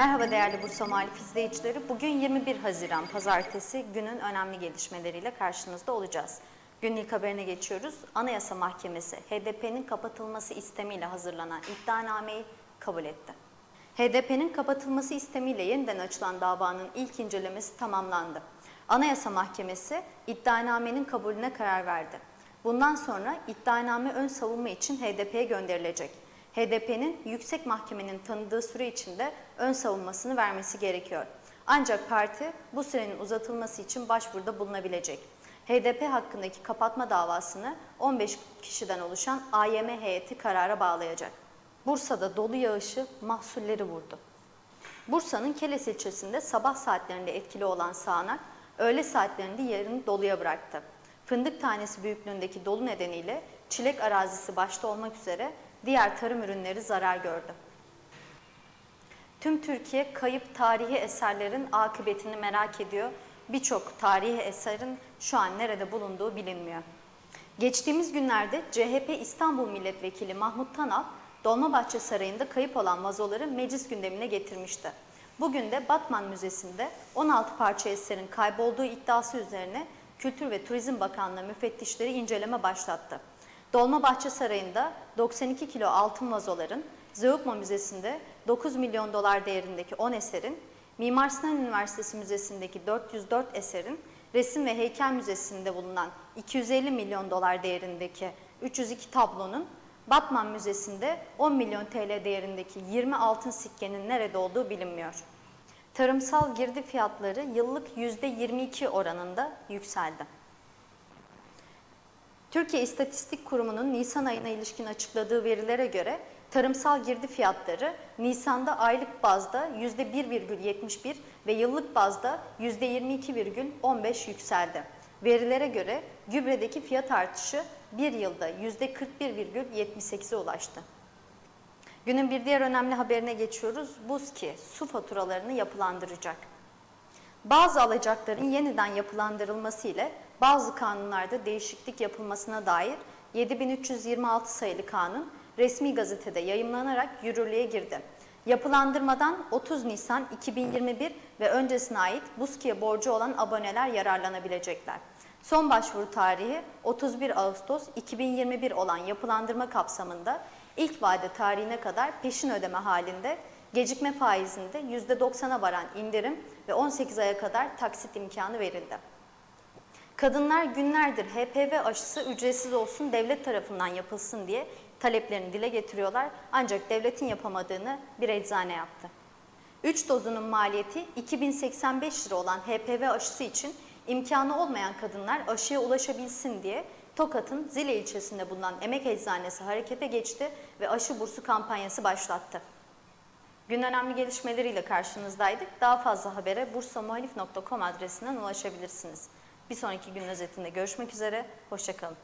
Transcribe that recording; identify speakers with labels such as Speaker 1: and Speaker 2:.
Speaker 1: Merhaba değerli Bursa Muhalif izleyicileri. Bugün 21 Haziran Pazartesi günün önemli gelişmeleriyle karşınızda olacağız. Günün ilk haberine geçiyoruz. Anayasa Mahkemesi HDP'nin kapatılması istemiyle hazırlanan iddianameyi kabul etti. HDP'nin kapatılması istemiyle yeniden açılan davanın ilk incelemesi tamamlandı. Anayasa Mahkemesi iddianamenin kabulüne karar verdi. Bundan sonra iddianame ön savunma için HDP'ye gönderilecek. HDP'nin yüksek mahkemenin tanıdığı süre içinde ön savunmasını vermesi gerekiyor. Ancak parti bu sürenin uzatılması için başvuruda bulunabilecek. HDP hakkındaki kapatma davasını 15 kişiden oluşan AYM heyeti karara bağlayacak. Bursa'da dolu yağışı mahsulleri vurdu. Bursa'nın Keles ilçesinde sabah saatlerinde etkili olan sağanak, öğle saatlerinde yerini doluya bıraktı. Fındık tanesi büyüklüğündeki dolu nedeniyle çilek arazisi başta olmak üzere diğer tarım ürünleri zarar gördü. Tüm Türkiye kayıp tarihi eserlerin akıbetini merak ediyor. Birçok tarihi eserin şu an nerede bulunduğu bilinmiyor. Geçtiğimiz günlerde CHP İstanbul Milletvekili Mahmut Tanal, Dolmabahçe Sarayı'nda kayıp olan vazoları meclis gündemine getirmişti. Bugün de Batman Müzesi'nde 16 parça eserin kaybolduğu iddiası üzerine Kültür ve Turizm Bakanlığı müfettişleri inceleme başlattı. Dolmabahçe Sarayı'nda 92 kilo altın vazoların, Zeugma Müzesi'nde 9 milyon dolar değerindeki 10 eserin, Mimar Sinan Üniversitesi Müzesi'ndeki 404 eserin, Resim ve Heykel Müzesi'nde bulunan 250 milyon dolar değerindeki 302 tablonun, Batman Müzesi'nde 10 milyon TL değerindeki 20 altın sikkenin nerede olduğu bilinmiyor. Tarımsal girdi fiyatları yıllık %22 oranında yükseldi. Türkiye İstatistik Kurumu'nun Nisan ayına ilişkin açıkladığı verilere göre tarımsal girdi fiyatları Nisan'da aylık bazda %1,71 ve yıllık bazda %22,15 yükseldi. Verilere göre gübredeki fiyat artışı bir yılda %41,78'e ulaştı. Günün bir diğer önemli haberine geçiyoruz. BUSKİ su faturalarını yapılandıracak. Bazı alacakların yeniden yapılandırılması ile bazı kanunlarda değişiklik yapılmasına dair 7326 sayılı kanun resmi gazetede yayımlanarak yürürlüğe girdi. Yapılandırmadan 30 Nisan 2021 ve öncesine ait BUSKİ'ye borcu olan aboneler yararlanabilecekler. Son başvuru tarihi 31 Ağustos 2021 olan yapılandırma kapsamında ilk vade tarihine kadar peşin ödeme halinde gecikme faizinde %90'a varan indirim ve 18 aya kadar taksit imkanı verildi. Kadınlar günlerdir HPV aşısı ücretsiz olsun devlet tarafından yapılsın diye taleplerini dile getiriyorlar ancak devletin yapamadığını bir eczane yaptı. 3 dozunun maliyeti 2085 lira olan HPV aşısı için imkanı olmayan kadınlar aşıya ulaşabilsin diye Tokat'ın Zile ilçesinde bulunan Emek Eczanesi harekete geçti ve aşı bursu kampanyası başlattı. Gün önemli gelişmeleriyle karşınızdaydık. Daha fazla habere bursamuhalif.com adresinden ulaşabilirsiniz. Bir sonraki gün özetinde görüşmek üzere, hoşçakalın.